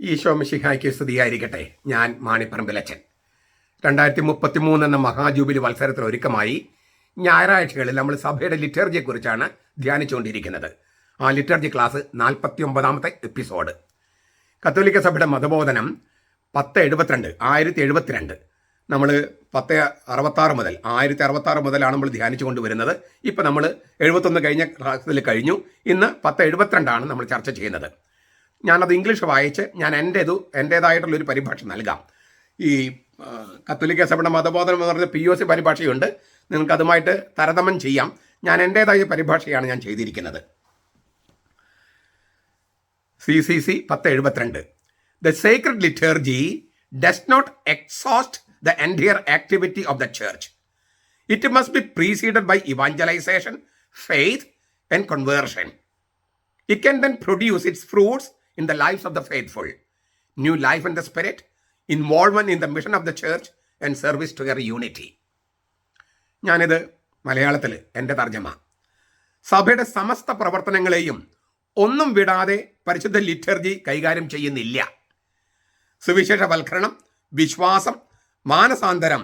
ഈശോ മിശിഹായ്ക്ക് സ്തുതിയായിരിക്കട്ടെ ഞാൻ മാണിപ്പറമ്പിലച്ചൻ രണ്ടായിരത്തി മുപ്പത്തി മൂന്ന് എന്ന മഹാജൂബിലി മത്സരത്തിന് ഒരുക്കമായി ഞായറാഴ്ചകളിൽ നമ്മൾ സഭയുടെ ലിറ്റർജിയെക്കുറിച്ചാണ് ധ്യാനിച്ചുകൊണ്ടിരിക്കുന്നത്. ആ ലിറ്റർജി ക്ലാസ് നാൽപ്പത്തി ഒമ്പതാമത്തെ എപ്പിസോഡ്. കത്തോലിക്ക സഭയുടെ മതബോധനം പത്ത് എഴുപത്തിരണ്ട് ആയിരത്തി എഴുപത്തിരണ്ട് നമ്മൾ പത്ത് അറുപത്താറ് മുതൽ ആയിരത്തി അറുപത്താറ് മുതലാണ് നമ്മൾ ധ്യാനിച്ചു കൊണ്ടുവരുന്നത് ഇപ്പം നമ്മൾ എഴുപത്തൊന്ന് കഴിഞ്ഞ ക്ലാസ്സിൽ കഴിഞ്ഞു. ഇന്ന് പത്ത് എഴുപത്തിരണ്ടാണ് നമ്മൾ ചർച്ച ചെയ്യുന്നത്. ഞാനത് ഇംഗ്ലീഷ് വായിച്ച് ഞാൻ എന്റേതു എന്റേതായിട്ടുള്ളൊരു പരിഭാഷ നൽകാം. ഈ കത്തോലിക്ക സഭയുടെ മതബോധനം എന്ന് പറഞ്ഞ പി ഒ സി പരിഭാഷയുണ്ട്. നിങ്ങൾക്കതുമായിട്ട് താരതമ്യം ചെയ്യാം. ഞാൻ എന്റേതായ പരിഭാഷയാണ് ഞാൻ ചെയ്തിരിക്കുന്നത്. സി സി സി പത്ത് എഴുപത്തിരണ്ട് the sacred liturgy does not exhaust the entire activity of the church it must be preceded by evangelisation faith and conversion it can then produce its fruits in the lives of the faithful. New life in the spirit, involvement in the mission of the church, and service to her unity. ഞാനിത് മലയാളത്തിൽ എന്റെ തർജമ സഭയുടെ സമസ്ത പ്രവർത്തനങ്ങളെയും ഒന്നും വിടാതെ പരിശുദ്ധ liturgy കൈകാര്യം ചെയ്യുന്നില്ല സുവിശേഷവൽക്കരണം വിശ്വാസം മാനസാന്തരം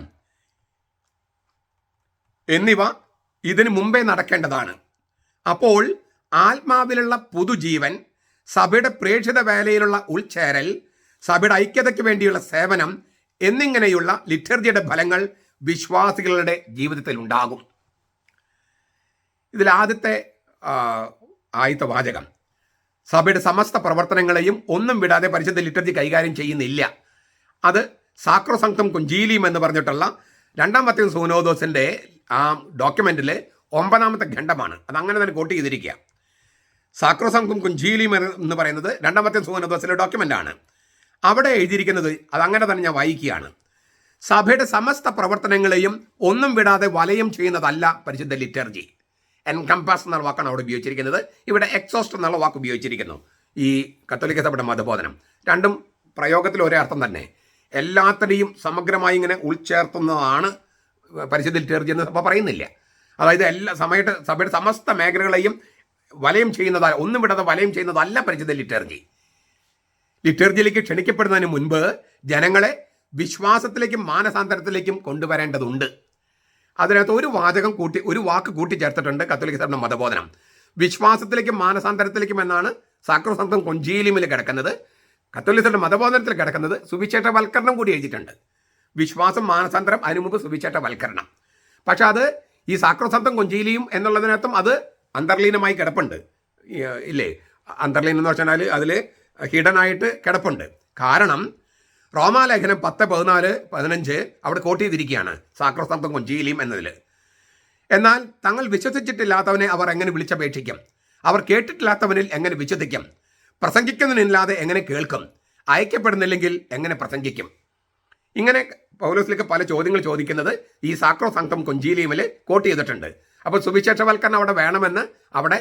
എന്നിവ ഇതിനു മുമ്പേ നടക്കേണ്ടതാണ് അപ്പോൾ ആത്മാവിലുള്ള പുതുജീവൻ സഭയുടെ പ്രേക്ഷിത വേലയിലുള്ള ഉൾച്ചേരൽ സഭയുടെ ഐക്യതയ്ക്ക് വേണ്ടിയുള്ള സേവനം എന്നിങ്ങനെയുള്ള ലിറ്റർജിയുടെ ഫലങ്ങൾ വിശ്വാസികളുടെ ജീവിതത്തിൽ ഉണ്ടാകും. ഇതിൽ ആദ്യത്തെ ആദ്യത്തെ വാചകം. സഭയുടെ സമസ്ത പ്രവർത്തനങ്ങളെയും ഒന്നും വിടാതെ പരിശുദ്ധ ലിറ്റർജി കൈകാര്യം ചെയ്യുന്നില്ല. അത് സാക്രസംഘം കുഞ്ചീലിയും എന്ന് പറഞ്ഞിട്ടുള്ള രണ്ടാമത്തെ സോനോദോസിന്റെ ആ ഡോക്യുമെന്റിൽ ഒമ്പതാമത്തെ ഖണ്ഡമാണ്. അത് അങ്ങനെ തന്നെ കോട്ട് ചെയ്തിരിക്കുക. സാക്രോസംക്തം കുഞ്ചീലിയും എന്ന് പറയുന്നത് രണ്ടാമത്തെ സൂനോദോസിലെ ഡോക്യുമെന്റാണ് അവിടെ എഴുതിയിരിക്കുന്നത് അതങ്ങനെ തന്നെ ഞാൻ വായിക്കുകയാണ്. സഭയുടെ സമസ്ത പ്രവർത്തനങ്ങളെയും ഒന്നും വിടാതെ വലയം ചെയ്യുന്നതല്ല പരിശുദ്ധ ലിറ്റർജി. എൻകംപാസ് എന്നുള്ള വാക്കാണ് അവിടെ ഉപയോഗിച്ചിരിക്കുന്നത്. ഇവിടെ എക്സോസ്റ്റ് എന്നുള്ള വാക്ക് ഉപയോഗിച്ചിരിക്കുന്നു. ഈ കത്തോലിക്ക സഭയുടെ മതബോധനം. രണ്ടും പ്രയോഗത്തിൽ ഒരേ അർത്ഥം തന്നെ. എല്ലാത്തിനെയും സമഗ്രമായി ഇങ്ങനെ ഉൾച്ചേർത്തുന്നതാണ് പരിശുദ്ധ ലിറ്റർജി എന്ന് സഭ പറയുന്നില്ല. അതായത് എല്ലാ സമയത്ത് സഭയുടെ സമസ്ത മേഖലകളെയും വലയം ചെയ്യുന്നത് ഒന്നും വിടാതെ വലയം ചെയ്യുന്നതല്ല പരിചിത ലിറ്റർജി. ലിറ്റർജിയിലേക്ക് ക്ഷണിക്കപ്പെടുന്നതിന് മുൻപ് ജനങ്ങളെ വിശ്വാസത്തിലേക്കും മാനസാന്തരത്തിലേക്കും കൊണ്ടുവരേണ്ടതുണ്ട്. അതിനകത്ത് ഒരു വാചകം കൂട്ടി ഒരു വാക്ക് കൂട്ടിച്ചേർത്തിട്ടുണ്ട് കത്തോലിക്ക സഭയുടെ മതബോധനം. വിശ്വാസത്തിലേക്കും മാനസാന്തരത്തിലേക്കും എന്നാണ് സാക്രോസന്തം കൊഞ്ചീലിമിൽ കിടക്കുന്നത്. കത്തോലിക്ക സഭയുടെ മതബോധനത്തിൽ കിടക്കുന്നത് സുവിശേഷവൽക്കരണം കൂടി എഴുതിയിട്ടുണ്ട്. വിശ്വാസം മാനസാന്തരം അതിനു മുമ്പ് സുവിശേഷവൽക്കരണം. പക്ഷെ അത് ഈ സാക്രോസന്തം കൊഞ്ചീലിയും എന്നുള്ളതിനർത്ഥം അത് അന്തർലീനമായി കിടപ്പുണ്ട്. ഇല്ലേ? അന്തർലീനം എന്ന് വെച്ചാൽ അതിൽ ഹിഡനായിട്ട് കിടപ്പുണ്ട്. കാരണം റോമാലേഖനം പത്ത് പതിനാല് പതിനഞ്ച് അവിടെ കോട്ട് ചെയ്തിരിക്കുകയാണ്. സാക്രസ്തം കൊഞ്ചിയിലും എന്നതിൽ എന്നാൽ തങ്ങൾ വിശ്വസിച്ചിട്ടില്ലാത്തവനെ അവർ എങ്ങനെ വിളിച്ചപേക്ഷിക്കും? അവർ കേട്ടിട്ടില്ലാത്തവനിൽ എങ്ങനെ വിശ്വസിക്കും? പ്രസംഗിക്കുന്നതിനില്ലാതെ എങ്ങനെ കേൾക്കും? അയക്കപ്പെടുന്നില്ലെങ്കിൽ എങ്ങനെ പ്രസംഗിക്കും? ഇങ്ങനെ പൗലോസിലേക്ക് പല ചോദ്യങ്ങൾ ചോദിക്കുന്നത് ഈ സാക്രോ സംഘം കൊഞ്ചീലിയമിൽ കോട്ട് ചെയ്തിട്ടുണ്ട്. അപ്പോൾ സുവിശേഷവൽക്കരണം അവിടെ വേണമെന്ന് അവിടെ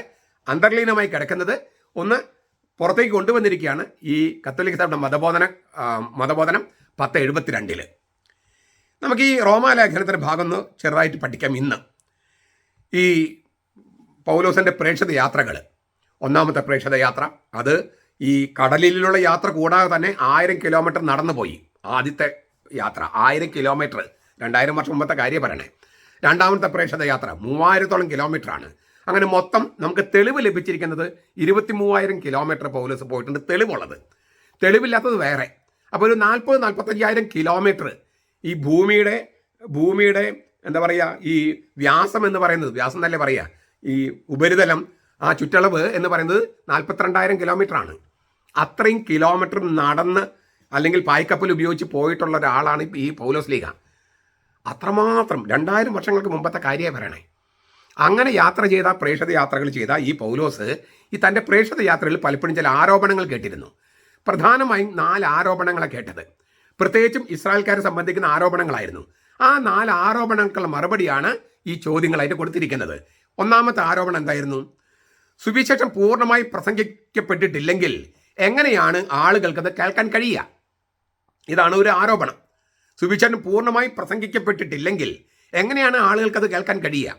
അന്തർലീനമായി കിടക്കുന്നത് ഒന്ന് പുറത്തേക്ക് കൊണ്ടുവന്നിരിക്കുകയാണ് ഈ കത്തോലിക്ക സഭയുടെ മതബോധന മതബോധനം പത്ത് എഴുപത്തിരണ്ടിൽ നമുക്ക് ഈ റോമാലേഖനത്തിന്റെ ഭാഗം ഒന്ന് ചെറുതായിട്ട് പഠിക്കാം ഇന്ന്. ഈ പൗലോസിന്റെ പ്രേക്ഷിത യാത്രകൾ ഒന്നാമത്തെ പ്രേക്ഷിത യാത്ര. അത് ഈ കടലിലുള്ള യാത്ര കൂടാതെ തന്നെ ആയിരം കിലോമീറ്റർ നടന്നു പോയി ആദ്യത്തെ യാത്ര. ആയിരം കിലോമീറ്റർ. രണ്ടായിരം വർഷം മുമ്പത്തെ കാര്യം പറയണേ. രണ്ടാമത്തെ പ്രേക്ഷത യാത്ര മൂവായിരത്തോളം കിലോമീറ്റർ ആണ് അങ്ങനെ മൊത്തം നമുക്ക് തെളിവ് ലഭിച്ചിരിക്കുന്നത് ഇരുപത്തി മൂവായിരം കിലോമീറ്റർ പോലീസ് പോയിട്ടുണ്ട് തെളിവുള്ളത്. തെളിവില്ലാത്തത് വേറെ. അപ്പോൾ ഒരു നാൽപ്പത് നാൽപ്പത്തഞ്ചായിരം കിലോമീറ്റർ ഈ ഭൂമിയുടെ ഭൂമിയുടെ എന്താ പറയുക ഈ വ്യാസം എന്ന് പറയുന്നത് വ്യാസം എന്നല്ലേ പറയുക ഈ ഉപരിതലം ആ ചുറ്റളവ് എന്ന് പറയുന്നത് നാൽപ്പത്തിരണ്ടായിരം കിലോമീറ്റർ ആണ് അത്രയും കിലോമീറ്റർ നടന്ന് അല്ലെങ്കിൽ പായ്ക്കപ്പൽ ഉപയോഗിച്ച് പോയിട്ടുള്ള ഒരാളാണ് ഈ പൗലോസ് ലീഗ. അത്രമാത്രം രണ്ടായിരം വർഷങ്ങൾക്ക് മുമ്പത്തെ കാര്യമേ പറയണേ. അങ്ങനെ യാത്ര ചെയ്ത പ്രേക്ഷത യാത്രകൾ ചെയ്ത ഈ പൗലോസ് ഈ തന്റെ പ്രേക്ഷത യാത്രയിൽ പലപ്പോഴും ചില ആരോപണങ്ങൾ കേട്ടിരുന്നു. പ്രധാനമായും നാല് ആരോപണങ്ങളെ കേട്ടത്. പ്രത്യേകിച്ചും ഇസ്രായേൽക്കാരെ സംബന്ധിക്കുന്ന ആരോപണങ്ങളായിരുന്നു. ആ നാല് ആരോപണങ്ങൾക്കുള്ള മറുപടിയാണ് ഈ ചോദ്യങ്ങളായിട്ട് കൊടുത്തിരിക്കുന്നത്. ഒന്നാമത്തെ ആരോപണം എന്തായിരുന്നു? സുവിശേഷം പൂർണമായി പ്രസംഗിക്കപ്പെട്ടിട്ടില്ലെങ്കിൽ എങ്ങനെയാണ് ആളുകൾക്കത് കേൾക്കാൻ കഴിയുക? ഇതാണ് ഒരു ആരോപണം. സുവിശേഷം പൂർണമായി പ്രസംഗിക്കപ്പെട്ടിട്ടില്ലെങ്കിൽ എങ്ങനെയാണ് ആളുകൾക്ക് അത് കേൾക്കാൻ കഴിയുക?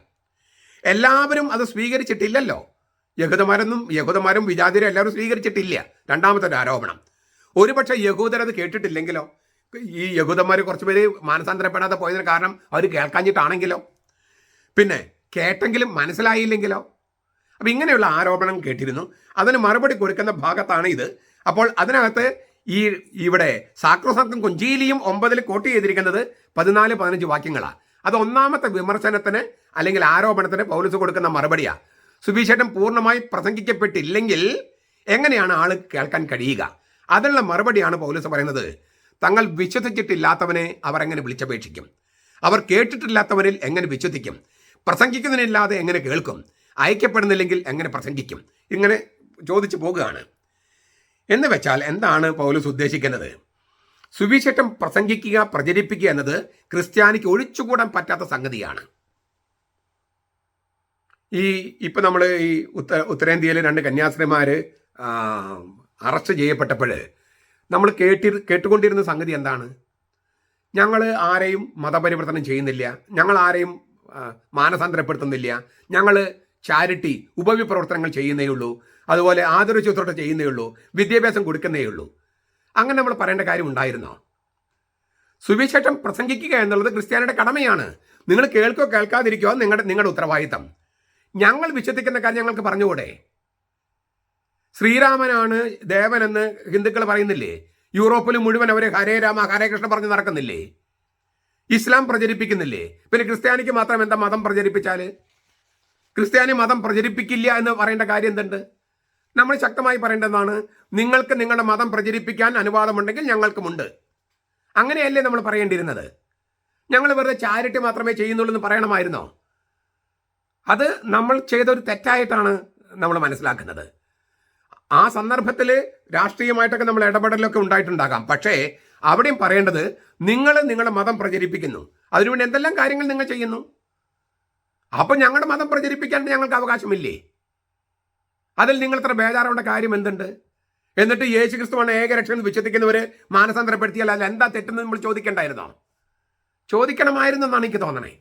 എല്ലാവരും അത് സ്വീകരിച്ചിട്ടില്ലല്ലോ. യഹൂദന്മാരൊന്നും യഹൂദന്മാരും വിജാതിരും എല്ലാവരും സ്വീകരിച്ചിട്ടില്ല. രണ്ടാമത്തെ ഒരു ആരോപണം. ഒരുപക്ഷെ യഹൂദരത് കേട്ടിട്ടില്ലെങ്കിലോ? ഈ യഹൂദന്മാർ കുറച്ച് പേര് മാനസാന്തരപ്പെടാതെ പോയതിന് കാരണം അവർ കേൾക്കാഞ്ഞിട്ടാണെങ്കിലോ? പിന്നെ കേട്ടെങ്കിലും മനസ്സിലായില്ലെങ്കിലോ? അപ്പം ഇങ്ങനെയുള്ള ആരോപണം കേട്ടിരുന്നു. അതിന് മറുപടി കൊടുക്കുന്ന ഭാഗത്താണ് ഇത്. അപ്പോൾ അതിനകത്ത് ഈ ഇവിടെ സാക്രോസർക്കും കൊഞ്ചീലിയും ഒമ്പതിൽ കോട്ട് ചെയ്തിരിക്കുന്നത് പതിനാല് പതിനഞ്ച് വാക്യങ്ങളാണ്. അത് ഒന്നാമത്തെ വിമർശനത്തിന് അല്ലെങ്കിൽ ആരോപണത്തിന് പൗലസ് കൊടുക്കുന്ന മറുപടിയാണ് സുവിശേഷം പൂർണമായി പ്രസംഗിക്കപ്പെട്ടില്ലെങ്കിൽ എങ്ങനെയാണ് ആൾ കേൾക്കാൻ കഴിയുക? അതിനുള്ള മറുപടിയാണ് പൗലസ് പറയുന്നത്. തങ്ങൾ വിശ്വസിച്ചിട്ടില്ലാത്തവനെ അവർ എങ്ങനെ വിളിച്ചപേക്ഷിക്കും? അവർ കേട്ടിട്ടില്ലാത്തവരിൽ എങ്ങനെ വിശ്വസിക്കും? പ്രസംഗിക്കുന്നതിനില്ലാതെ എങ്ങനെ കേൾക്കും? അയക്കപ്പെടുന്നില്ലെങ്കിൽ എങ്ങനെ പ്രസംഗിക്കും? ഇങ്ങനെ ചോദിച്ചു പോകുകയാണ് എന്ന് വെച്ചാൽ എന്താണ് പൗലൂസ് ഉദ്ദേശിക്കുന്നത്? സുവിശേഷം പ്രസംഗിക്കുക പ്രചരിപ്പിക്കുക എന്നത് ക്രിസ്ത്യാനിക്ക് ഒഴിച്ചുകൂടാൻ പറ്റാത്ത സംഗതിയാണ്. ഈ ഇപ്പം നമ്മൾ ഈ ഉത്ത ഉത്തരേന്ത്യയിലെ രണ്ട് കന്യാസ്ത്രീമാർ അറസ്റ്റ് ചെയ്യപ്പെട്ടപ്പോൾ നമ്മൾ കേട്ടി കേട്ടുകൊണ്ടിരുന്ന സംഗതി എന്താണ്? ഞങ്ങൾ ആരെയും മതപരിവർത്തനം ചെയ്യുന്നില്ല. ഞങ്ങൾ ആരെയും മാനസാന്തരപ്പെടുത്തുന്നില്ല. ഞങ്ങൾ ചാരിറ്റി ഉപവിപ്രവർത്തനങ്ങൾ ചെയ്യുന്നേ ഉള്ളൂ. അതുപോലെ ആദരവ് ശുശ്രൂഷ ചെയ്യുന്നേ ഉള്ളൂ വിദ്യാഭ്യാസം കൊടുക്കുന്നേ ഉള്ളൂ. അങ്ങനെ നമ്മൾ പറയേണ്ട കാര്യം ഉണ്ടായിരുന്നോ? സുവിശേഷം പ്രസംഗിക്കുക എന്നുള്ളത് ക്രിസ്ത്യാനിയുടെ കടമയാണ്. നിങ്ങൾ കേൾക്കോ കേൾക്കാതിരിക്കോ നിങ്ങളുടെ നിങ്ങളുടെ ഉത്തരവാദിത്തം. ഞങ്ങൾ വിശ്വസിക്കുന്ന കാര്യം ഞങ്ങൾക്ക് പറഞ്ഞുകൂടെ? ശ്രീരാമനാണ് ദേവനെന്ന് ഹിന്ദുക്കൾ പറയുന്നില്ലേ? യൂറോപ്പിൽ മുഴുവൻ അവർ ഹരേ രാമ ഹരേ കൃഷ്ണ പറഞ്ഞ് നടക്കുന്നില്ലേ? ഇസ്ലാം പ്രചരിപ്പിക്കുന്നില്ലേ? പിന്നെ ക്രിസ്ത്യാനിക്ക് മാത്രം എന്താ മതം പ്രചരിപ്പിച്ചാൽ ക്രിസ്ത്യാനി മതം പ്രചരിപ്പിക്കില്ല എന്ന് പറയേണ്ട കാര്യം എന്തുണ്ട്? നമ്മൾ ശക്തമായി പറയേണ്ടതാണ് നിങ്ങൾക്ക് നിങ്ങളുടെ മതം പ്രചരിപ്പിക്കാൻ അനുവാദമുണ്ടെങ്കിൽ ഞങ്ങൾക്കുമുണ്ട്. അങ്ങനെയല്ലേ നമ്മൾ പറയേണ്ടിയിരുന്നത്? ഞങ്ങൾ വെറുതെ ചാരിറ്റി മാത്രമേ ചെയ്യുന്നുള്ളൂ എന്ന് പറയണമായിരുന്നോ? അത് നമ്മൾ ചെയ്തൊരു തെറ്റായിട്ടാണ് നമ്മൾ മനസ്സിലാക്കുന്നത്. ആ സന്ദർഭത്തിൽ രാഷ്ട്രീയമായിട്ടൊക്കെ നമ്മൾ ഇടപെടലൊക്കെ ഉണ്ടായിട്ടുണ്ടാകാം. പക്ഷേ അവിടെയും പറയേണ്ടത് നിങ്ങൾ നിങ്ങളുടെ മതം പ്രചരിപ്പിക്കുന്നു. അതിനുവേണ്ടി എന്തെല്ലാം കാര്യങ്ങൾ നിങ്ങൾ ചെയ്യുന്നു? അപ്പം ഞങ്ങളുടെ മതം പ്രചരിപ്പിക്കാൻ ഞങ്ങൾക്ക് അവകാശമില്ലേ? അതിൽ നിങ്ങൾ ഇത്ര ബേജാറാവേണ്ട കാര്യം എന്തുണ്ട്? എന്നിട്ട് യേശു ക്രിസ്തുവാണ് ഏകരക്ഷ എന്ന് വിശ്വസിക്കുന്നവർ മാനസാന്തരപ്പെടുത്തിയാൽ അല്ല എന്താ തെറ്റെന്ന് നമ്മൾ ചോദിക്കേണ്ടായിരുന്നോ? ചോദിക്കണമായിരുന്നു എന്നാണ് എനിക്ക് തോന്നണേ.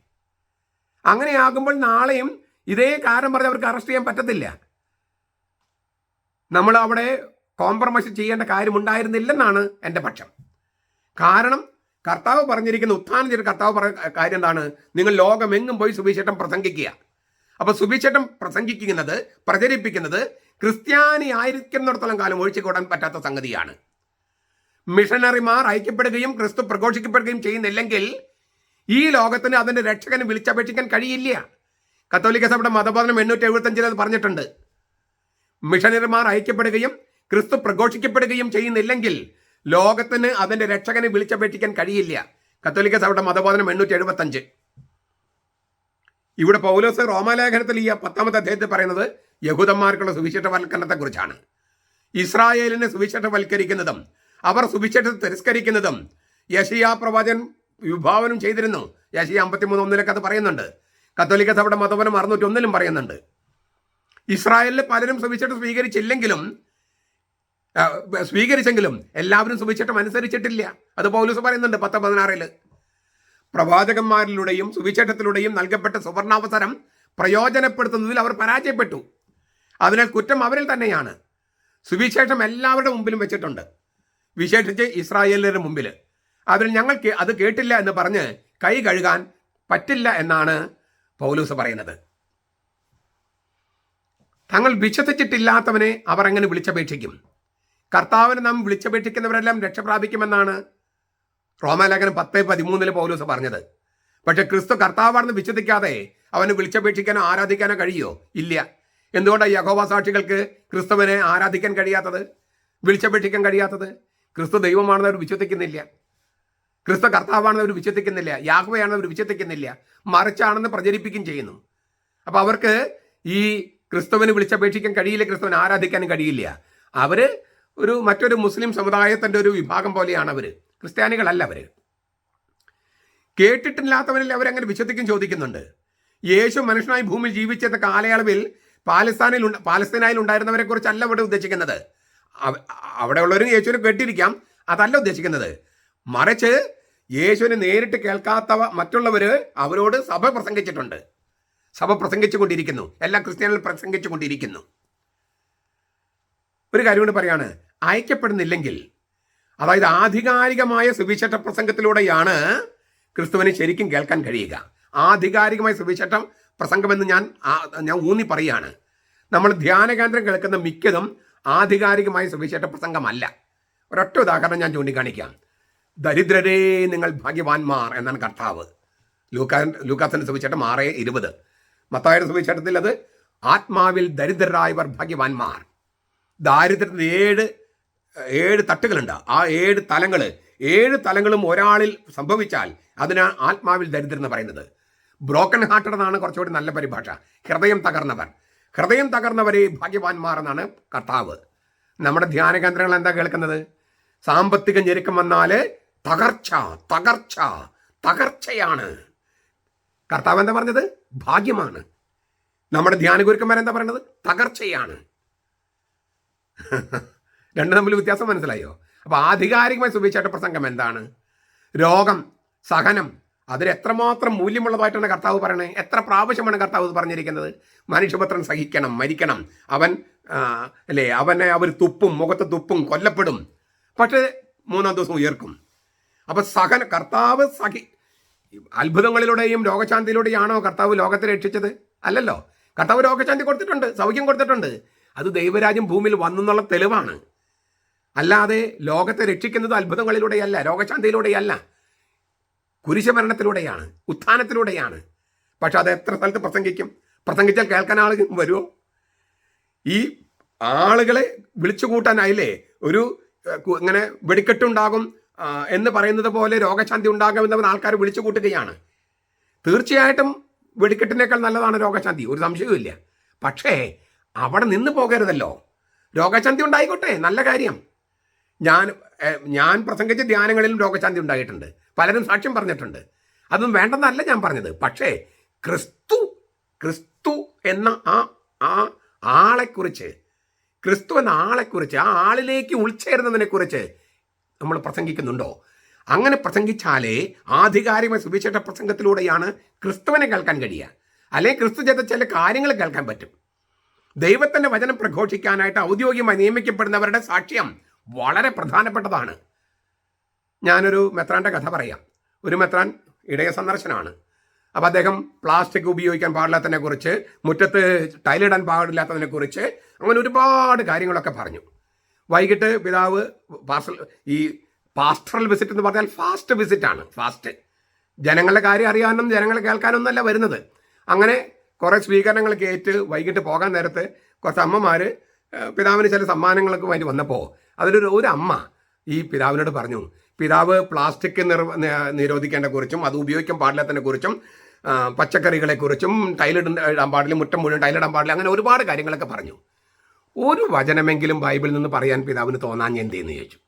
അങ്ങനെയാകുമ്പോൾ നാളെയും ഇതേ കാരണം പറഞ്ഞ് അവർക്ക് അറസ്റ്റ് ചെയ്യാൻ പറ്റത്തില്ല. നമ്മൾ അവിടെ കോംപ്രമൈസ് ചെയ്യേണ്ട കാര്യമുണ്ടായിരുന്നില്ലെന്നാണ് എന്റെ പക്ഷം. കാരണം കർത്താവ് പറഞ്ഞിരിക്കുന്ന ഉത്ഥാനം ചെയ്ത കർത്താവ് പറഞ്ഞ കാര്യം എന്താണ്? നിങ്ങൾ ലോകമെങ്ങും പോയി സുവിശേഷം പ്രസംഗിക്കുക. അപ്പൊ സുവിശേഷം പ്രസംഗിക്കുന്നത് പ്രചരിപ്പിക്കുന്നത് ക്രിസ്ത്യാനി ആയിരിക്കുന്നിടത്തോളം കാലം ഒഴിച്ചുകൂടാൻ പറ്റാത്ത സംഗതിയാണ്. മിഷനറിമാർ ഐക്യപ്പെടുകയും ക്രിസ്തു പ്രഘോഷിക്കപ്പെടുകയും ചെയ്യുന്നില്ലെങ്കിൽ ഈ ലോകത്തിന് അതിന്റെ രക്ഷകന് വിളിച്ചപേക്ഷിക്കാൻ കഴിയില്ല. കത്തോലിക്ക സഭയുടെ മതബോധനം എണ്ണൂറ്റി എഴുപത്തഞ്ചിൽ അത് പറഞ്ഞിട്ടുണ്ട്. മിഷനറിമാർ ഐക്യപ്പെടുകയും ക്രിസ്തു പ്രഘോഷിക്കപ്പെടുകയും ചെയ്യുന്നില്ലെങ്കിൽ ലോകത്തിന് അതിന്റെ രക്ഷകനെ വിളിച്ചപേക്ഷിക്കാൻ കഴിയില്ല. കത്തോലിക്ക സഭയുടെ മതബോധനം എണ്ണൂറ്റി എഴുപത്തഞ്ച് ഇവിടെ പൗലോസ് റോമാലേഖനത്തിൽ ഈ പത്താമത്തെ അധ്യായത്തിൽ പറയുന്നത് യഹൂദന്മാർക്കുള്ള സുവിശേഷവൽക്കരണത്തെക്കുറിച്ചാണ് ഇസ്രായേലിനെ സുവിശേഷവൽക്കരിക്കുന്നതും അവർ സുവിശേഷത്തെ തിരസ്കരിക്കുന്നതും യഷിയാ പ്രവാചൻ വിഭാവനം ചെയ്തിരുന്നു. യഷിയ അമ്പത്തിമൂന്ന് ഒന്നിലൊക്കെ അത് പറയുന്നുണ്ട്. കത്തോലിക്ക സഭയുടെ മതപരം അറുന്നൂറ്റി ഒന്നിലും പറയുന്നുണ്ട്. ഇസ്രായേലിൽ പലരും സുവിശേഷം സ്വീകരിച്ചില്ലെങ്കിലും സ്വീകരിച്ചെങ്കിലും എല്ലാവരും സുവിശേഷം അനുസരിച്ചിട്ടില്ല. അത് പൗലൂസ് പറയുന്നുണ്ട് പത്ത് പതിനാറിൽ. പ്രവാചകന്മാരിലൂടെയും സുവിശേഷത്തിലൂടെയും നൽകപ്പെട്ട സുവർണാവസരം പ്രയോജനപ്പെടുത്തുന്നതിൽ അവർ പരാജയപ്പെട്ടു. അതിനാൽ കുറ്റം അവരിൽ തന്നെയാണ്. സുവിശേഷം എല്ലാവരുടെ മുമ്പിലും വെച്ചിട്ടുണ്ട്. വിശേഷിച്ച് ഇസ്രായേലിന്റെ മുമ്പിൽ അതിൽ ഞങ്ങൾക്ക് അത് കേട്ടില്ല എന്ന് പറഞ്ഞ് കൈ കഴുകാൻ പറ്റില്ല എന്നാണ് പൗലൂസ് പറയുന്നത്. തങ്ങൾ വിശ്വസിച്ചിട്ടില്ലാത്തവനെ അവർ എങ്ങനെ വിളിച്ചപേക്ഷിക്കും? കർത്താവിനെ നാം വിളിച്ചപേക്ഷിക്കുന്നവരെല്ലാം രക്ഷ പ്രാപിക്കുമെന്നാണ് റോമാലേഖനം പത്ത് പതിമൂന്നിൽ പൗലൂസ് പറഞ്ഞത് പക്ഷെ ക്രിസ്തു കർത്താവാണെന്ന് വിശ്വസിക്കാതെ അവന് വിളിച്ചപേക്ഷിക്കാനോ ആരാധിക്കാനോ കഴിയോ ഇല്ല. എന്തുകൊണ്ടാണ് യഹോവ സാക്ഷികൾക്ക് ക്രിസ്തുവിനെ ആരാധിക്കാൻ കഴിയാത്തത്? വിളിച്ചപേക്ഷിക്കാൻ കഴിയാത്തത്? ക്രിസ്തു ദൈവമാണെന്ന് അവർ വിശ്വസിക്കുന്നില്ല. ക്രിസ്തു കർത്താവാണെന്ന് അവർ വിശ്വസിക്കുന്നില്ല. യാഹ്വയാണെന്ന് അവർ വിശ്വസിക്കുന്നില്ല. മറിച്ചാണെന്ന് പ്രചരിപ്പിക്കുകയും ചെയ്യുന്നു. അപ്പോൾ അവർക്ക് ഈ ക്രിസ്തുവിന് വിളിച്ചപേക്ഷിക്കാൻ കഴിയില്ല ക്രിസ്തുവിനെ ആരാധിക്കാനും കഴിയില്ല. അവർ ഒരു മറ്റൊരു മുസ്ലിം സമുദായത്തിന്റെ ഒരു വിഭാഗം പോലെയാണ് അവർ. ക്രിസ്ത്യാനികളല്ല അവർ കേട്ടിട്ടില്ലാത്തവരിൽ അവരങ്ങനെ വിശ്വസിക്കും ചോദിക്കുന്നുണ്ട്. യേശു മനുഷ്യനായി ഭൂമിയിൽ ജീവിച്ച കാലയളവിൽ പാലസ്തീനിൽ ഉണ്ട- പാലസ്തീനായിൽ ഉണ്ടായിരുന്നവരെ കുറിച്ചല്ല ഇവിടെ ഉദ്ദേശിക്കുന്നത്. അവിടെ ഉള്ളവരും യേശുവിനെ കേട്ടിരിക്കാം. അതല്ല ഉദ്ദേശിക്കുന്നത്. മറിച്ച് യേശുവിനെ നേരിട്ട് കേൾക്കാത്തവ മറ്റുള്ളവര് അവരോട് സഭ പ്രസംഗിച്ചിട്ടുണ്ട്. സഭ പ്രസംഗിച്ചു കൊണ്ടിരിക്കുന്നു എല്ലാ ക്രിസ്ത്യാനികളും പ്രസംഗിച്ചു കൊണ്ടിരിക്കുന്നു ഒരു കാര്യം കൂടി പറയാണ്. അയക്കപ്പെടുന്നില്ലെങ്കിൽ അതായത് ആധികാരികമായ സുവിശേഷ പ്രസംഗത്തിലൂടെയാണ് ക്രിസ്തുവിനെ ശരിക്കും കേൾക്കാൻ കഴിയുക. ആധികാരികമായ സുവിശേഷ പ്രസംഗമെന്ന് ഞാൻ ഞാൻ ഊന്നി പറയുകയാണ്. നമ്മൾ ധ്യാന കേന്ദ്രം കേൾക്കുന്ന മിക്കതും ആധികാരികമായ സുവിശേഷ പ്രസംഗമല്ല. ഒരൊറ്റ ഉദാഹരണം ഞാൻ ചൂണ്ടിക്കാണിക്കാം. ദരിദ്രരേ നിങ്ങൾ ഭാഗ്യവാന്മാർ എന്നാണ് കർത്താവ്. ലൂക്കാ ലൂക്കാസിന്റെ സുവിശേഷം ആറ് ഇരുപത്. മത്തായുടെ സുവിശേഷത്തിൽ അത് ആത്മാവിൽ ദരിദ്രരായവർ ഭാഗ്യവാന്മാർ. ദാരിദ്ര്യത്തിന്റെ ഏഴ് ഏഴ് തട്ടുകളുണ്ട്. ആ ഏഴ് തലങ്ങൾ ഏഴ് തലങ്ങളും ഒരാളിൽ സംഭവിച്ചാൽ അതിനാണ് ആത്മാവിൽ ദരിദ്രം എന്ന് പറയുന്നത്. ബ്രോക്കൺ ഹാർട്ടഡ് എന്നാണ് കുറച്ചുകൂടി നല്ല പരിഭാഷ. ഹൃദയം തകർന്നവർ. ഹൃദയം തകർന്നവരെ ഭാഗ്യവാന്മാർ എന്നാണ് കർത്താവ്. നമ്മുടെ ധ്യാന കേന്ദ്രങ്ങൾ എന്താ കേൾക്കുന്നത്? സാമ്പത്തിക ഞെരുക്കം വന്നാൽ തകർച്ച തകർച്ച തകർച്ചയാണ്. കർത്താവ് എന്താ പറഞ്ഞത്? ഭാഗ്യമാണ്. നമ്മുടെ ധ്യാന ഗുരുക്കന്മാരെന്താ പറയുന്നത്? തകർച്ചയാണ്. രണ്ട് തമ്മിൽ വ്യത്യാസം മനസ്സിലായോ? അപ്പോൾ ആധികാരികമായി സുവിശേഷ പ്രസംഗം എന്താണ്? രോഗം സഹനം അതിൽ എത്രമാത്രം മൂല്യമുള്ളതായിട്ടാണ് കർത്താവ് പറയണേ? എത്ര പ്രാവശ്യമാണ് കർത്താവ് പറഞ്ഞിരിക്കുന്നത്? മനുഷ്യപുത്രൻ സഹിക്കണം മരിക്കണം. അവൻ അല്ലേ അവനെ അവർ തുപ്പും മുഖത്ത് തുപ്പും കൊല്ലപ്പെടും. പക്ഷേ മൂന്നാം ദിവസം ഉയർക്കും. അപ്പോൾ സഹന കർത്താവ് സഹി അത്ഭുതങ്ങളിലൂടെയും രോഗശാന്തിയിലൂടെയാണോ കർത്താവ് ലോകത്തെ രക്ഷിച്ചത്? അല്ലല്ലോ. കർത്താവ് രോഗശാന്തി കൊടുത്തിട്ടുണ്ട് സൗഖ്യം കൊടുത്തിട്ടുണ്ട്. അത് ദൈവരാജ്യം ഭൂമിയിൽ വന്നെന്നുള്ള തെളിവാണ്. അല്ലാതെ ലോകത്തെ രക്ഷിക്കുന്നത് അത്ഭുതങ്ങളിലൂടെയല്ല രോഗശാന്തിയിലൂടെയല്ല. കുരിശമരണത്തിലൂടെയാണ് ഉത്ഥാനത്തിലൂടെയാണ്. പക്ഷെ അത് എത്ര സ്ഥലത്ത് പ്രസംഗിക്കും? പ്രസംഗിച്ചാൽ കേൾക്കാൻ ആളുകൾ വരുമോ ഈ ആളുകളെ വിളിച്ചു കൂട്ടാനായില്ലേ ഒരു ഇങ്ങനെ വെടിക്കെട്ടുണ്ടാകും എന്ന് പറയുന്നത് പോലെ രോഗശാന്തി ഉണ്ടാകുമെന്നവൻ ആൾക്കാർ വിളിച്ചു കൂട്ടുകയാണ് തീർച്ചയായിട്ടും വെടിക്കെട്ടിനേക്കാൾ നല്ലതാണ് രോഗശാന്തി ഒരു സംശയവുമില്ല പക്ഷേ അവിടെ നിന്ന് പോകരുതല്ലോ. രോഗശാന്തി ഉണ്ടായിക്കോട്ടെ നല്ല കാര്യം. ഞാൻ ഞാൻ പ്രസംഗിച്ച ധ്യാനങ്ങളിലും രോഗശാന്തി ഉണ്ടായിട്ടുണ്ട്. പലരും സാക്ഷ്യം പറഞ്ഞിട്ടുണ്ട്. അതൊന്നും വേണ്ടെന്നല്ല ഞാൻ പറഞ്ഞത്. പക്ഷേ ക്രിസ്തു ക്രിസ്തു എന്ന ആ ആ ആളെക്കുറിച്ച് ക്രിസ്തു എന്ന ആളെക്കുറിച്ച് ആ ആളിലേക്ക് ഉൾച്ചേരുന്നതിനെക്കുറിച്ച് നമ്മൾ പ്രസംഗിക്കുന്നുണ്ടോ? അങ്ങനെ പ്രസംഗിച്ചാലേ ആധികാരികമായ സുവിശേഷ പ്രസംഗത്തിലൂടെയാണ് ക്രിസ്തുവിനെ കേൾക്കാൻ കഴിയുക. അല്ലെങ്കിൽ ക്രിസ്തു ചെയ്ത ചില കാര്യങ്ങൾ കേൾക്കാൻ പറ്റും. ദൈവത്തിന്റെ വചനം പ്രഘോഷിക്കാനായിട്ട് ഔദ്യോഗികമായി നിയമിക്കപ്പെടുന്നവരുടെ സാക്ഷ്യം വളരെ പ്രധാനപ്പെട്ടതാണ്. ഞാനൊരു മെത്രാന്റെ കഥ പറയാം. ഒരു മെത്രാൻ ഇടയ സന്ദർശനമാണ്. അപ്പോൾ അദ്ദേഹം പ്ലാസ്റ്റിക് ഉപയോഗിക്കാൻ പാടില്ലാത്തതിനെ കുറിച്ച് മുറ്റത്ത് ടൈലിടാൻ പാടില്ലാത്തതിനെ കുറിച്ച് അങ്ങനെ ഒരുപാട് കാര്യങ്ങളൊക്കെ പറഞ്ഞു. വൈകിട്ട് പിതാവ് പാർസൽ ഈ പാസ്റ്ററൽ വിസിറ്റ് എന്ന് പറഞ്ഞാൽ ഫാസ്റ്റ് വിസിറ്റാണ് ഫാസ്റ്റ്. ജനങ്ങളുടെ കാര്യം അറിയാനും ജനങ്ങളെ കേൾക്കാനൊന്നല്ല വരുന്നത്. അങ്ങനെ കുറേ സ്വീകരണങ്ങൾ കയറ്റ് വൈകിട്ട് പോകാൻ നേരത്ത് കുറച്ച് അമ്മമാർ പിതാവിന് ചില സമ്മാനങ്ങളൊക്കെ വേണ്ടി വന്നപ്പോൾ അതിലൊരു ഒരു അമ്മ ഈ പിതാവിനോട് പറഞ്ഞു പിതാവ് പ്ലാസ്റ്റിക് നിർ നിരോധിക്കേണ്ട കുറിച്ചും അത് ഉപയോഗിക്കാൻ പാടില്ലാത്തതിനെ കുറിച്ചും പച്ചക്കറികളെക്കുറിച്ചും ടൈലിട ഇടാൻ പാടില്ല മുറ്റം മുഴുവൻ ടൈലിടാൻ പാടില്ല അങ്ങനെ ഒരുപാട് കാര്യങ്ങളൊക്കെ പറഞ്ഞു. ഒരു വചനമെങ്കിലും ബൈബിളിൽ നിന്ന് പറയാൻ പിതാവിന് തോന്നാൻ എന്തെന്ന് ചോദിച്ചു.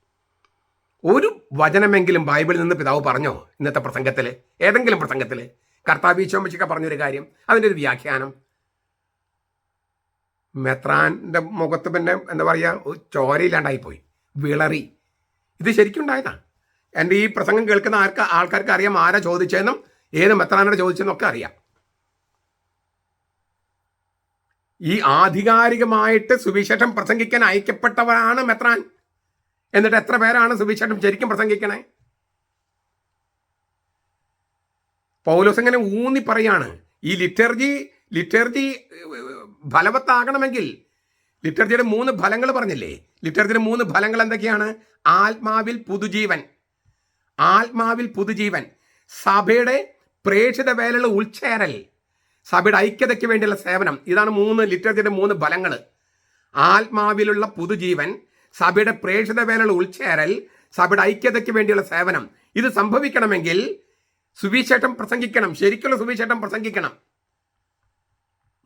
ഒരു വചനമെങ്കിലും ബൈബിളിൽ നിന്ന് പിതാവ് പറഞ്ഞോ ഇന്നത്തെ പ്രസംഗത്തിൽ ഏതെങ്കിലും പ്രസംഗത്തിൽ കർത്താവ് ഈശോമിച്ചൊക്കെ പറഞ്ഞൊരു കാര്യം അതിന്റെ ഒരു വ്യാഖ്യാനം മെത്രാന്റെ മുഖത്ത് പിന്നെ എന്താ പറയുക ചോരയില്ലാണ്ടായിപ്പോയി. വിളറി. ഇത് ശരിക്കും ഉണ്ടായതാണ് എന്റെ ഈ പ്രസംഗം കേൾക്കുന്ന ആർക്ക് ആൾക്കാർക്ക് അറിയാം ആരാ ചോദിച്ചതെന്നും ഏത് മെത്രാനോട് ചോദിച്ചതെന്നും ഒക്കെ അറിയാം. ഈ ആധികാരികമായിട്ട് സുവിശേഷം പ്രസംഗിക്കാൻ അയക്കപ്പെട്ടവരാണ് മെത്രാൻ. എന്നിട്ട് എത്ര പേരാണ് സുവിശേഷം ശരിക്കും പ്രസംഗിക്കണേ? പൗലോസ് എങ്ങനെ ഊന്നി പറയാണ്. ഈ ലിറ്റർജി ലിറ്റർജി ഫലവത്താകണമെങ്കിൽ ലിറ്റർജിയുടെ മൂന്ന് ഫലങ്ങൾ പറഞ്ഞില്ലേ? ലിറ്റർജിയുടെ മൂന്ന് ഫലങ്ങൾ എന്തൊക്കെയാണ്? ആത്മാവിൽ പുതുജീവൻ. ആത്മാവിൽ പുതുജീവൻ. സഭയുടെ പ്രേക്ഷിത വേലയുള്ള ഉൾച്ചേരൽ. സഭയുടെ ഐക്യതയ്ക്ക് വേണ്ടിയുള്ള സേവനം. ഇതാണ് മൂന്ന് ലിറ്റർജിയുടെ മൂന്ന് ഫലങ്ങൾ. ആത്മാവിലുള്ള പുതുജീവൻ സഭയുടെ പ്രേക്ഷിത വേലയുള്ള ഉൾച്ചേരൽ സഭയുടെ ഐക്യതയ്ക്ക് വേണ്ടിയുള്ള സേവനം. ഇത് സംഭവിക്കണമെങ്കിൽ സുവിശേഷം പ്രസംഗിക്കണം. ശരിക്കുള്ള സുവിശേഷം പ്രസംഗിക്കണം.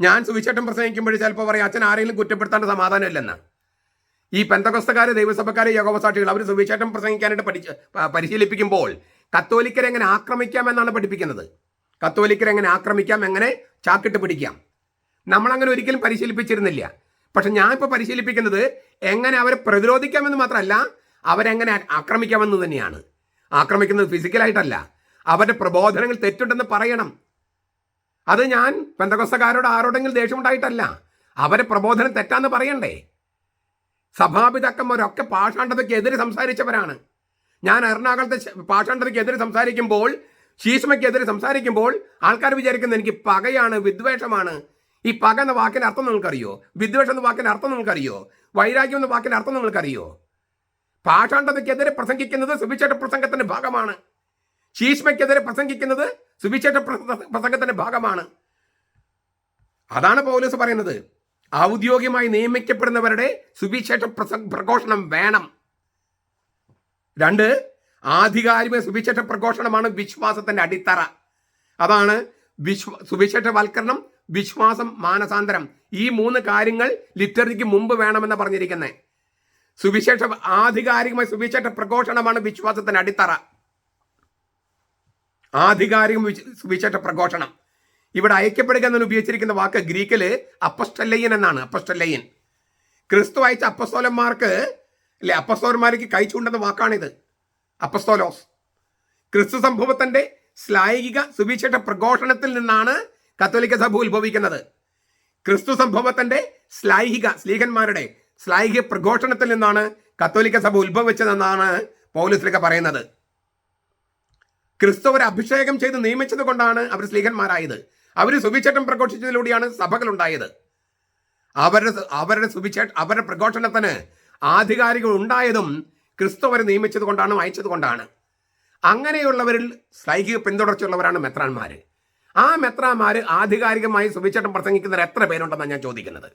ഞാൻ സുവിശേഷം പ്രസംഗിക്കുമ്പോൾ ചിലപ്പോൾ പറയും അച്ഛൻ ആരെങ്കിലും കുറ്റപ്പെടുത്താണ്ട് സമാധാനമില്ലെന്ന്? ഈ പെന്തകസ്തക്കാർ ദൈവസഭക്കാർ യോഗവസാക്ഷികൾ അവർ സുവിശേഷം പ്രസംഗിക്കാനായിട്ട് പഠിച്ച് പരിശീലിപ്പിക്കുമ്പോൾ കത്തോലിക്കരെ എങ്ങനെ ആക്രമിക്കാം എന്നാണ് പഠിപ്പിക്കുന്നത്. കത്തോലിക്കരെ എങ്ങനെ ആക്രമിക്കാം എങ്ങനെ ചാക്കിട്ട് പിടിക്കാം? നമ്മളങ്ങനെ ഒരിക്കലും പരിശീലിപ്പിച്ചിരുന്നില്ല. പക്ഷെ ഞാൻ ഇപ്പോൾ പരിശീലിപ്പിക്കുന്നത് എങ്ങനെ അവരെ പ്രതിരോധിക്കാമെന്ന് മാത്രമല്ല അവരെങ്ങനെ ആക്രമിക്കാമെന്ന് തന്നെയാണ്. ആക്രമിക്കുന്നത് ഫിസിക്കലായിട്ടല്ല അവരുടെ പ്രബോധനങ്ങൾ തെറ്റുണ്ടെന്ന് പറയണം. അത് ഞാൻ പെന്തകൊസ്തക്കാരോട് ആരോടെങ്കിലും ദേഷ്യമുണ്ടായിട്ടല്ല. അവരെ പ്രബോധനം തെറ്റാന്ന് പറയണ്ടേ? സഭാപിതാക്കന്മാരൊക്കെ പാഷാണ്ഡതയ്ക്കെതിരെ സംസാരിച്ചവരാണ്. ഞാൻ എറണാകുളത്തെ പാഷാണ്ഡതയ്ക്കെതിരെ സംസാരിക്കുമ്പോൾ ശീഷ്മയ്ക്കെതിരെ സംസാരിക്കുമ്പോൾ ആൾക്കാർ വിചാരിക്കുന്നത് എനിക്ക് പകയാണ് വിദ്വേഷമാണ്. ഈ പക എന്ന വാക്കിന് അർത്ഥം നിങ്ങൾക്കറിയോ? വിദ്വേഷം എന്ന വാക്കിന് അർത്ഥം നിങ്ങൾക്കറിയോ? വൈരാഗ്യം എന്ന വാക്കിന് അർത്ഥം നിങ്ങൾക്കറിയോ? പാഷാണ്ടതയ്ക്കെതിരെ പ്രസംഗിക്കുന്നത് സുവിശേഷ പ്രസംഗത്തിന്റെ ഭാഗമാണ്. ശീഷ്മയ്ക്കെതിരെ പ്രസംഗിക്കുന്നത് സുവിശേഷ പ്രസംഗത്തിന്റെ ഭാഗമാണ്. അതാണ് പൗലോസ് പറയുന്നത്. ഔദ്യോഗികമായി നിയമിക്കപ്പെടുന്നവരുടെ സുവിശേഷ പ്രഘോഷണം വേണം. രണ്ട് ആധികാരിക സുവിശേഷ പ്രഘോഷണമാണ് വിശ്വാസത്തിന്റെ അടിത്തറ. അതാണ് വിശ്വ സുവിശേഷവൽക്കരണം വിശ്വാസം മാനസാന്തരം. ഈ മൂന്ന് കാര്യങ്ങൾ ലിറ്ററിക്ക് മുമ്പ് വേണമെന്ന് പറഞ്ഞിരിക്കുന്നത് സുവിശേഷ ആധികാരികമായ സുവിശേഷ പ്രഘോഷണമാണ് വിശ്വാസത്തിന്റെ അടിത്തറ. ആധികാരിക സുവിശേഷ പ്രഘോഷണം. ഇവിടെ അയക്കപ്പെടുക എന്നതിന് ഉപയോഗിച്ചിരിക്കുന്ന വാക്ക് ഗ്രീക്കിൽ അപ്പസ്റ്റല്ലയ്യൻ എന്നാണ് അപ്പസ്റ്റല്ലയ്യൻ ക്രിസ്തു അയച്ച അപ്പസ്തോലന്മാർക്ക് അല്ലെ അപ്പസ്തോലന്മാർക്ക് കഴിച്ചു കൊണ്ടെന്ന വാക്കാണിത്. അപ്പസ്തോലോസ്. ക്രിസ്തു സംഭവത്തിന്റെ ശ്ലായിക സുവിശേഷ പ്രഘോഷണത്തിൽ നിന്നാണ് കത്തോലിക്ക സഭ ഉത്ഭവിക്കുന്നത്. ക്രിസ്തു സംഭവത്തിന്റെ ശ്ലൈഹിക സ്ലീഹന്മാരുടെ ശ്ലൈഹിക പ്രഘോഷണത്തിൽ നിന്നാണ് കത്തോലിക്ക സഭ ഉത്ഭവിച്ചതെന്നാണ് പോലീസിലൊക്കെ പറയുന്നത്. ക്രിസ്തു അവരെ അഭിഷേകം ചെയ്ത് നിയമിച്ചത് കൊണ്ടാണ് അവർ സ്ലീഹന്മാരായത്. അവർ സുവിശേഷം പ്രഘോഷിച്ചതിലൂടെയാണ് സഭകളുണ്ടായത്. അവരുടെ അവരുടെ സുവിശേഷ അവരുടെ പ്രഘോഷണത്തിന് ആധികാരികൾ ഉണ്ടായതും ക്രിസ്തുവരെ നിയമിച്ചത് കൊണ്ടാണ് അയച്ചത് കൊണ്ടാണ്. അങ്ങനെയുള്ളവരിൽ സൈകിക പിന്തുടർച്ചയുള്ളവരാണ് മെത്രാന്മാർ ആ മെത്രാന്മാർ ആധികാരികമായി സുവിശേഷം പ്രസംഗിക്കുന്നവർ എത്ര പേരുണ്ടെന്നാണ് ഞാൻ ചോദിക്കുന്നത്.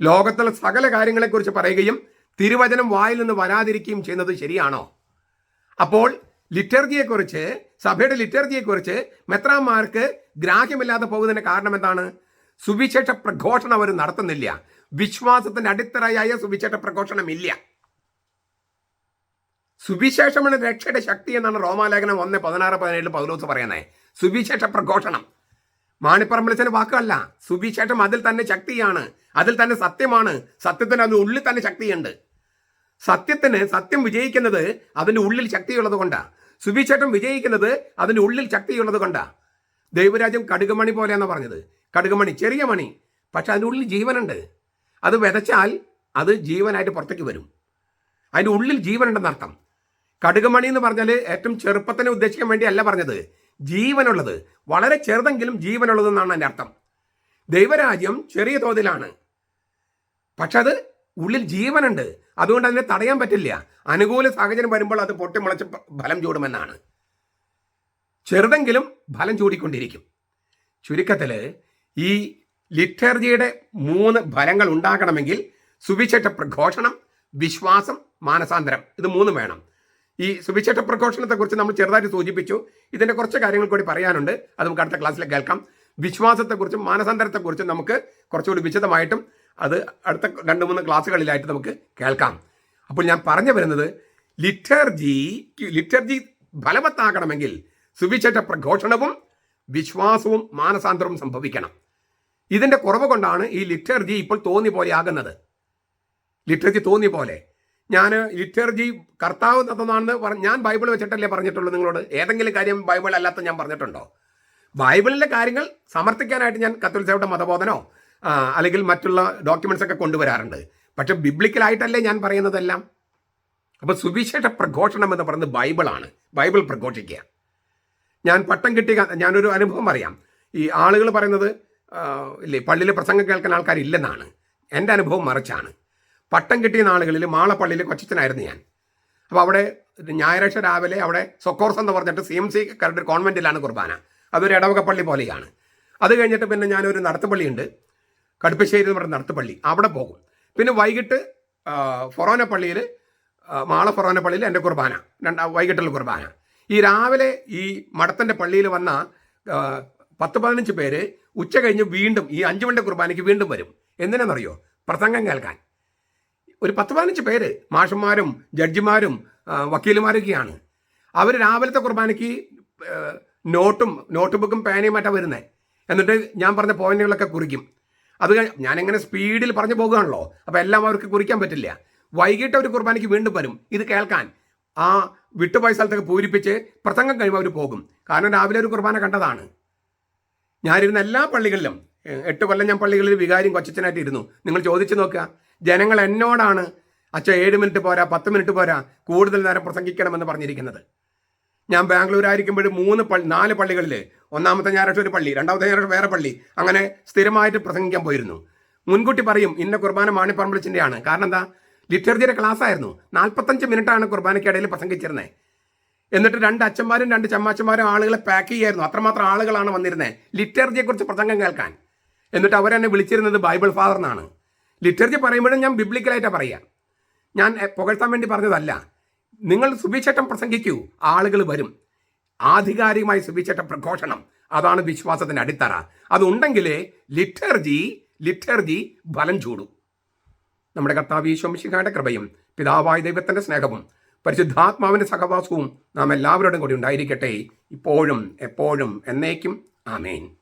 ലോകത്തിലെ സകല കാര്യങ്ങളെക്കുറിച്ച് പറയുകയും തിരുവചനം വായിൽ നിന്ന് വരാതിരിക്കുകയും ചെയ്യുന്നത് ശരിയാണോ? അപ്പോൾ ലിറ്റർജിയെക്കുറിച്ച് സഭയുടെ ലിറ്റർജിയെക്കുറിച്ച് മെത്രാന്മാർക്ക് ഗ്രാഹ്യമില്ലാതെ പോകുന്നതിന് കാരണം എന്താണ്? സുവിശേഷ പ്രഘോഷണം അവർ നടത്തുന്നില്ല. വിശ്വാസത്തിന്റെ അടിത്തറയായ സുവിശേഷ പ്രഘോഷണം ഇല്ല. സുവിശേഷമാണ് രക്ഷയുടെ ശക്തി എന്നാണ് റോമാലേഖനം ഒന്ന് പതിനാറ് പതിനേഴ് പൗലോസ് പറയുന്നത്. സുവിശേഷ പ്രഘോഷണം. മാണിപ്പറമ്പളിച്ചതിന് വാക്കല്ല. സുവിശേഷം അതിൽ തന്നെ ശക്തിയാണ്. അതിൽ തന്നെ സത്യമാണ്. സത്യത്തിന് അത് ഉള്ളിൽ തന്നെ ശക്തിയുണ്ട്. സത്യത്തിന് സത്യം വിജയിക്കുന്നത് അതിന്റെ ഉള്ളിൽ ശക്തിയുള്ളത് കൊണ്ടാണ് സുവിശേഷം വിജയിക്കുന്നത് അതിന്റെ ഉള്ളിൽ ശക്തിയുള്ളത് കൊണ്ടാണ് ദൈവരാജ്യം കടുകുമണി പോലെയാണെന്ന് പറഞ്ഞത്. കടുകുമണി ചെറിയ മണി. പക്ഷെ അതിന്റെ ഉള്ളിൽ ജീവനുണ്ട്. അത് വിതച്ചാൽ അത് ജീവനായിട്ട് പുറത്തേക്ക് വരും. അതിന്റെ ഉള്ളിൽ ജീവനുണ്ടെന്ന് അർത്ഥം. കടുകുമണി എന്ന് പറഞ്ഞാൽ ഏറ്റവും ചെറുപ്പത്തിനെ ഉദ്ദേശിക്കാൻ വേണ്ടിയല്ല പറഞ്ഞത്. ജീവനുള്ളത്. വളരെ ചെറുതെങ്കിലും ജീവനുള്ളതെന്നാണ് എന്റെ അർത്ഥം. ദൈവരാജ്യം ചെറിയ തോതിലാണ്. പക്ഷെ അത് ഉള്ളിൽ ജീവനുണ്ട്. അതുകൊണ്ട് അതിനെ തടയാൻ പറ്റില്ല. അനുകൂല സാഹചര്യം വരുമ്പോൾ അത് പൊട്ടിമുളച്ച് ഫലം ചൂടുമെന്നാണ്. ചെറുതെങ്കിലും ഫലം ചൂടിക്കൊണ്ടിരിക്കും. ചുരുക്കത്തിൽ ഈ ലിറ്റർജിയുടെ മൂന്ന് ഫലങ്ങൾ ഉണ്ടാക്കണമെങ്കിൽ സുവിശേഷ പ്രഘോഷണം വിശ്വാസം മാനസാന്തരം ഇത് മൂന്നും വേണം. ഈ സുവിശേഷ പ്രഘോഷണത്തെക്കുറിച്ച് നമ്മൾ ചെറുതായിട്ട് സൂചിപ്പിച്ചു. ഇതിന്റെ കുറച്ച് കാര്യങ്ങൾ കൂടി പറയാനുണ്ട്. അത് നമുക്ക് അടുത്ത ക്ലാസ്സിൽ കേൾക്കാം. വിശ്വാസത്തെക്കുറിച്ചും മാനസാന്തരത്തെക്കുറിച്ചും നമുക്ക് കുറച്ചുകൂടി വിശദമായിട്ടും അത് അടുത്ത രണ്ട് മൂന്ന് ക്ലാസ്സുകളിലായിട്ട് നമുക്ക് കേൾക്കാം. അപ്പോൾ ഞാൻ പറഞ്ഞു വരുന്നത് ലിറ്റർജി ലിറ്റർജി ഫലവത്താകണമെങ്കിൽ സുവിശേഷ പ്രഘോഷണവും വിശ്വാസവും മാനസാന്തരവും സംഭവിക്കണം. ഇതിന്റെ കുറവ് കൊണ്ടാണ് ഈ ലിറ്റർജി ഇപ്പോൾ തോന്നി പോലെ ആകുന്നത്. ലിറ്റർജി തോന്നി പോലെ. ഞാൻ ലിറ്റർജി കർത്താവ് തന്നതാണെന്ന് പറഞ്ഞ് ഞാൻ ബൈബിൾ വെച്ചിട്ടല്ലേ പറഞ്ഞിട്ടുള്ളൂ നിങ്ങളോട്? ഏതെങ്കിലും കാര്യം ബൈബിൾ അല്ലാത്ത ഞാൻ പറഞ്ഞിട്ടുണ്ടോ? ബൈബിളിലെ കാര്യങ്ങൾ സമർത്ഥിക്കാനായിട്ട് ഞാൻ കത്തോലിസയുടെ മതബോധനോ അല്ലെങ്കിൽ മറ്റുള്ള ഡോക്യുമെന്റ്സ് ഒക്കെ കൊണ്ടുവരാറുണ്ട്. പക്ഷെ ബിബ്ലിക്കലായിട്ടല്ലേ ഞാൻ പറയുന്നതെല്ലാം? അപ്പോൾ സുവിശേഷ പ്രഘോഷണം എന്ന് പറയുന്നത് ബൈബിളാണ്. ബൈബിൾ പ്രഘോഷിക്കുക. ഞാൻ പട്ടം കിട്ടിയ ഞാനൊരു അനുഭവം പറയാം ഈ ആളുകൾ പറയുന്നത് ഇല്ലേ പള്ളിയിൽ പ്രസംഗം കേൾക്കാൻ ആൾക്കാരില്ലെന്നാണ്. എന്റെ അനുഭവം മറിച്ചാണ്. പട്ടം കിട്ടിയ നാളുകളിൽ മാളപ്പള്ളിയിൽ കൊച്ചനായിരുന്നു ഞാൻ. അപ്പോൾ അവിടെ ഞായറാഴ്ച രാവിലെ അവിടെ സൊക്കോർസ് എന്ന് പറഞ്ഞിട്ട് സി എം സി കരുടെ കോൺവെന്റിലാണ് കുർബാന. അതൊരു ഇടവക പള്ളി പോലെയാണ്. അത് കഴിഞ്ഞിട്ട് പിന്നെ ഞാനൊരു നടത്തുപള്ളിയുണ്ട് കടുപ്പശ്ശേരി എന്ന് പറയുന്ന നടത്തുപള്ളി അവിടെ പോകും. പിന്നെ വൈകിട്ട് ഫൊറോന പള്ളിയിൽ മാള ഫൊറോന പള്ളിയിൽ എന്റെ കുർബാന. രണ്ടാ വൈകിട്ടുള്ള കുർബാന. ഈ രാവിലെ ഈ മഠത്തിന്റെ പള്ളിയിൽ വന്ന പത്ത് പതിനഞ്ച് പേര് ഉച്ച കഴിഞ്ഞ് വീണ്ടും ഈ അഞ്ചു മണിന്റെ കുർബാനയ്ക്ക് വീണ്ടും വരും. എന്തിനാണെന്നറിയോ? പ്രസംഗം കേൾക്കാൻ. ഒരു പത്ത് പതിനഞ്ച് പേര് മാഷന്മാരും ജഡ്ജിമാരും വക്കീലുമാരൊക്കെയാണ്. അവർ രാവിലത്തെ കുർബാനയ്ക്ക് നോട്ടും നോട്ട് ബുക്കും പേനയും മറ്റാണ് വരുന്നത് എന്നിട്ട് ഞാൻ പറഞ്ഞ പോയിന്റുകളൊക്കെ കുറിക്കും. അത് ഞാനിങ്ങനെ സ്പീഡിൽ പറഞ്ഞു പോകുകയാണല്ലോ. അപ്പോൾ എല്ലാം അവർക്ക് കുറിക്കാൻ പറ്റില്ല. വൈകിട്ട് അവർ കുർബാനയ്ക്ക് വീണ്ടും വരും. ഇത് കേൾക്കാൻ. ആ വിട്ടുപോയ സ്ഥലത്തൊക്കെ പൂരിപ്പിച്ച് പ്രസംഗം കഴിയുമ്പോൾ അവർ പോകും. കാരണം രാവിലെ ഒരു കുർബാന കണ്ടതാണ്. ഞാനിരുന്ന എല്ലാ പള്ളികളിലും എട്ട് കൊല്ലം ഞാൻ പള്ളികളിൽ വികാരിയും കൊച്ചനായിട്ട് ഇരുന്നു. നിങ്ങൾ ചോദിച്ചു നോക്കുക. ജനങ്ങൾ എന്നോടാണ് അച്ഛ ഏഴ് മിനിറ്റ് പോരാ പത്ത് മിനിറ്റ് പോരാ കൂടുതൽ നേരം പ്രസംഗിക്കണമെന്ന് പറഞ്ഞിരിക്കുന്നത്. ഞാൻ ബാംഗ്ലൂരായിരിക്കുമ്പോൾ മൂന്ന് പള്ളി നാല് പള്ളികളിൽ ഒന്നാമത്തെ ഞായറാഴ്ച ഒരു പള്ളി രണ്ടാമത്തെ ഞായറാഴ്ച വേറെ പള്ളി അങ്ങനെ സ്ഥിരമായിട്ട് പ്രസംഗിക്കാൻ പോയിരുന്നു. മുൻകൂട്ടി പറയും ഇന്ന കുർബാന മാണിപ്പറമ്പളിച്ചിന്റെയാണ്. കാരണം എന്താ? ലിറ്റർജിയുടെ ക്ലാസ് ആയിരുന്നു നാൽപ്പത്തഞ്ച് മിനിറ്റാണ് കുർബാനയ്ക്കിടയിൽ പ്രസംഗിച്ചിരുന്നത് എന്നിട്ട് രണ്ട് അച്ഛന്മാരും രണ്ട് ചമ്മാച്ചന്മാരും ആളുകളെ പാക്ക് ചെയ്യായിരുന്നു. അത്രമാത്രം ആളുകളാണ് വന്നിരുന്നത് ലിറ്റർജിയെക്കുറിച്ച് പ്രസംഗം കേൾക്കാൻ. എന്നിട്ട് അവരെന്നെ വിളിച്ചിരുന്നത് ബൈബിൾ ഫാദർ എന്നാണ്. ലിറ്റർജി പറയുമ്പോഴും ഞാൻ ബിബ്ലിക്കലായിട്ടാണ് പറയുക ഞാൻ പുകഴ്ത്താൻ വേണ്ടി പറഞ്ഞതല്ല. നിങ്ങൾ സുവിശേഷം പ്രസംഗിക്കൂ. ആളുകൾ വരും. ആധികാരികമായി സുവിശേഷ പ്രഘോഷണം. അതാണ് വിശ്വാസത്തിന്റെ അടിത്തറ. അതുണ്ടെങ്കിലേ ലിറ്റർജി ലിറ്റർജി ഫലം ചൂടൂ. നമ്മുടെ കർത്താവ് ഈശോമിശിഖാന്റെ കൃപയും പിതാവായ ദൈവത്തിന്റെ സ്നേഹവും പരിശുദ്ധാത്മാവിന്റെ സഹവാസവും നാം എല്ലാവരോടും കൂടി ഉണ്ടായിരിക്കട്ടെ. ഇപ്പോഴും എപ്പോഴും എന്നേക്കും. ആമേൻ.